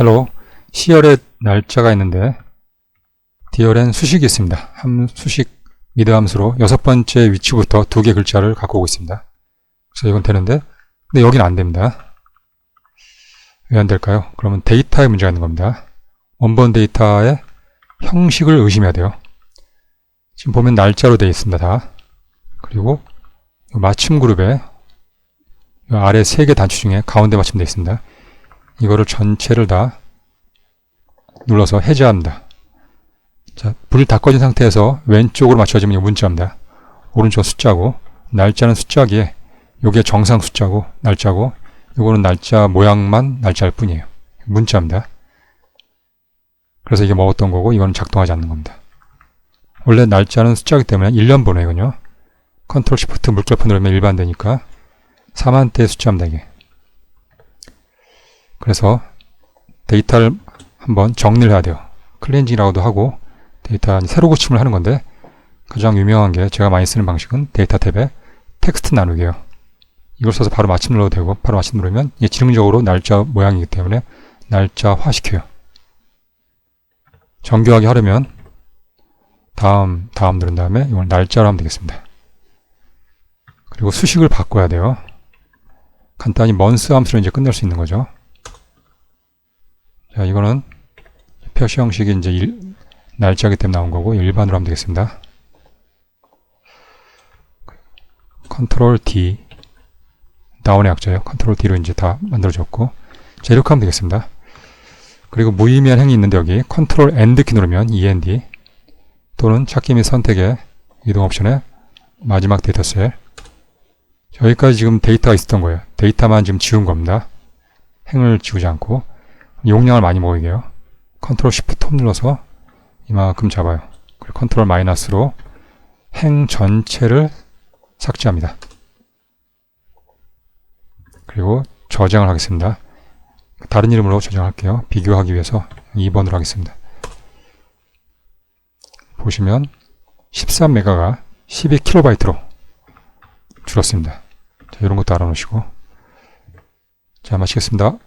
헬로 시열의 날짜가 있는데 디열엔 수식이 있습니다. 함 수식 미드 함수로 여섯 번째 위치부터 두 개 글자를 갖고 오고 있습니다. 그래서 이건 되는데 근데 여기는 안 됩니다. 왜 안 될까요? 그러면 데이터에 문제가 있는 겁니다. 원본 데이터의 형식을 의심해야 돼요. 지금 보면 날짜로 되어 있습니다. 다. 그리고 이 맞춤 그룹에 이 아래 세 개 단추 중에 가운데 맞춤 되어 있습니다. 이거를 전체를 다 눌러서 해제합니다. 자, 불이 다 꺼진 상태에서 왼쪽으로 맞춰지면 이거 문자입니다. 오른쪽 숫자고 날짜는 숫자기에 요게 정상 숫자고 날짜고 요거는 날짜 모양만 날짜일 뿐이에요. 문자입니다. 그래서 이게 먹었던 거고 이거는 작동하지 않는 겁니다. 원래 날짜는 숫자이기 때문에 1년 번호이군요. 컨트롤 시프트 물결표 누르면 일반되니까 4만대 숫자입니다 이게. 그래서 데이터를 한번 정리를 해야 돼요. 클렌징이라고도 하고 데이터 새로 고침을 하는 건데 가장 유명한 게 제가 많이 쓰는 방식은 데이터 탭에 텍스트 나누기예요. 이걸 써서 바로 마침 눌러도 되고 바로 마침 누르면 이게 지능적으로 날짜 모양이기 때문에 날짜화 시켜요. 정교하게 하려면 다음 다음 누른 다음에 이걸 날짜로 하면 되겠습니다. 그리고 수식을 바꿔야 돼요. 간단히 먼스 함수로 이제 끝낼 수 있는 거죠. 자, 이거는 표시 형식이 이제 일, 날짜기 때문에 나온 거고 일반으로 하면 되겠습니다. 컨트롤 D 다운의 약자예요. 컨트롤 D로 이제 다 만들어졌고 자 이렇게 하면 되겠습니다. 그리고 무의미한 행위 있는데 여기 컨트롤 END 키 누르면 END 또는 찾기 및 선택의 이동 옵션에 마지막 데이터 셀 여기까지 지금 데이터가 있었던 거예요. 데이터만 지금 지운 겁니다. 행을 지우지 않고 용량을 많이 모이게 해요. 컨트롤 시프트 톱 눌러서 이만큼 잡아요. 그리고 컨트롤 마이너스로 행 전체를 삭제합니다. 그리고 저장을 하겠습니다. 다른 이름으로 저장할게요. 비교하기 위해서 2번으로 하겠습니다. 보시면 13메가가 12kB로 줄었습니다. 자, 이런 것도 알아놓으시고 자 마치겠습니다.